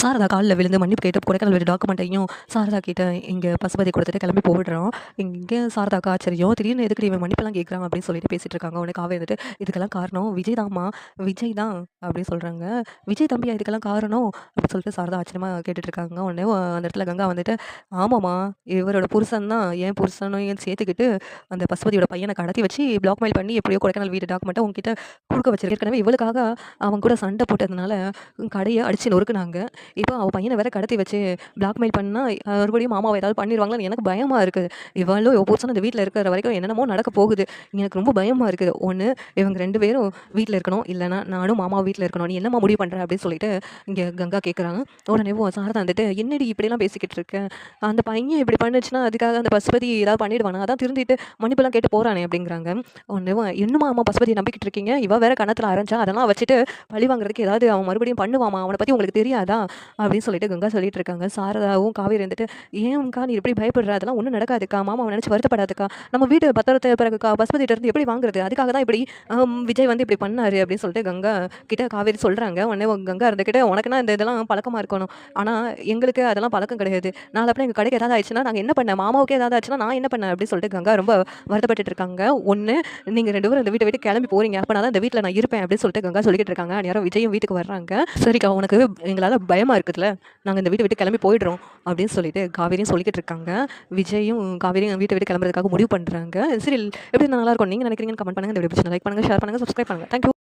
சாரதா காலில் விழுந்து மன்னிப்பு கேட்டு கொடைக்கானல் வீட்டு டாக்குமெண்ட்டையும் சாரதா கிட்ட இங்கே பசுபதி கொடுத்துட்டு கிளம்பி போயிடுறோம் இங்கே சாரதாக்கு ஆச்சரியம். திடீர்னு எதுக்கு இவன் மன்னிப்பெல்லாம் கேட்குறான் அப்படின்னு சொல்லிட்டு பேசிட்டு இருக்காங்க. உனக்கு காவே வந்துட்டு இதுக்கெல்லாம் காரணம் விஜய் தாம்மா விஜய் தான் அப்படின்னு சொல்கிறாங்க விஜய் தம்பியா இதுக்கெல்லாம் காரணம் அப்படின்னு சொல்லிட்டு சாரதா ஆச்சரியமாக கேட்டுட்டு இருக்காங்க. உடனே அந்த இடத்துல கங்கா வந்துட்டு ஆமாம்மா இவரோட புருஷன் தான் என் புருஷனையும் சேர்த்துக்கிட்டு அந்த பசுபதியோட பையனை கடத்தி வச்சு பிளாக்மெயில் பண்ணி எப்படியோ கொடைக்கானல் வீடு டாக்குமெண்ட்டை உங்ககிட்ட கொடுக்க வச்சிருக்கேன். ஏற்கனவே இவளுக்காக அவன் கூட சண்டை போட்டதுனால கடையை அடிச்சு நொறுக்குனாங்க. இப்போ அவள் பையனை வேற கடத்தி வச்சு பிளாக்மெயில் பண்ணால் மறுபடியும் மாமாவை ஏதாவது பண்ணிடுவாங்களான்னு எனக்கு பயமாக இருக்குது இவ்வளோ இவள் அந்த வீட்டில் இருக்கிற வரைக்கும் என்னென்னமோ நடக்க போகுது. எனக்கு ரொம்ப பயமாக இருக்குது. ஒன்று இவங்க ரெண்டு பேரும் வீட்டில் இருக்கணும். இல்லைனா நானும் மாமா வீட்டில் இருக்கணும். நீ என்னம்மா முடிவு பண்ணுற அப்படின்னு சொல்லிட்டு இங்கே கங்கா கேட்குறாங்க உடனே சாரதா வந்துட்டு என்னடி இப்படிலாம் பேசிக்கிட்டு இருக்கேன் அந்த பையன் இப்படி பண்ணுச்சுன்னா அதுக்காக அந்த பசுபதி ஏதாவது பண்ணிடுவானா? அதான் திருந்திட்டு மன்னிப்பெல்லாம் கேட்டு போகிறானே அப்படிங்கிறாங்க. உடனே இன்னுமா அம்மா பசுபதி நம்பிக்கிட்டு இருக்கீங்க? இவ வேற கணத்தில் அரைஞ்சா அதெல்லாம் வச்சுட்டு பழி வாங்குறதுக்கு ஏதாவது அவன் மறுபடியும் பண்ணுவாமா அவனை பற்றி உங்களுக்கு தெரியாதா? அப்படின்னு சொல்லிட்டு கங்கா சொல்லிட்டு இருக்காங்க. சாரதாவும் காவேரி இருந்துட்டு ஏன்க்கா நீ இப்படி பயப்படுற? அதெல்லாம் ஒன்றும் நடக்காதுக்கா. மாமா அவன் நினச்சி வருத்தப்படாதுக்கா. நம்ம வீட்டு பத்திரத்தை பிறகுக்கா பசுபதிட்ட இருந்து எப்படி வாங்குறது? அதுக்காக தான் இப்படி விஜய் வந்து இப்படி பண்ணாரு. அப்படின்னு சொல்லிட்டு கங்கா கிட்ட காவேரி சொல்கிறாங்க உடனே கங்கா இருந்துக்கிட்ட உனக்குன்னா இந்த இதெல்லாம் பழக்கமாக இருக்கணும். ஆனால் எங்களுக்கு அதெல்லாம் பழக்கம் கிடையாது. நாளை அப்புறம் எங்கள் கடைக்கு ஏதாவது ஆயிடுச்சுன்னா நாங்கள் என்ன பண்ணேன் மாமாவுக்கு ஏதாவது ஆச்சுன்னா நான் என்ன பண்ணேன் அப்படின்னு சொல்லிட்டு கங்கா ரொம்ப வருத்தப்பட்டுட்டு இருக்காங்க. ஒன்று நீங்கள் ரெண்டு பேரும் இந்த வீட்டை விட்டு கிளம்பி போகிறீங்க அப்போ நான் தான் இந்த வீட்டில் நான் இருப்பேன். அப்படின்னு சொல்லிட்டு கங்கா சொல்லிட்டு இருக்காங்க. நேரம் விஜயும் வீட்டுக்கு வர்றாங்க. சரிக்கா உனக்கு எங்களால் பயம் பயமாக இருக்குதுல்ல? நாங்கள் இந்த வீட்டை விட்டு கிளம்பி போயிடுறோம் அப்படின்னு சொல்லிட்டு காவேரியும் சொல்லிக்கிட்டு இருக்காங்க. விஜயும் காவேரியும் வீட்டை விட்டு கிளம்புறதுக்காக முடிவு பண்ணுறாங்க சரி எப்படி நல்லா இருக்கும்? நீங்கள் நினைக்கிறீங்கன்னு கமெண்ட் பண்ணுங்கள் இந்த வீடியோ லைக் பண்ணுங்கள் ஷேர் பண்ணுங்கள் சப்ஸ்கிரைப் பண்ணுங்கள் தேங்க்யூ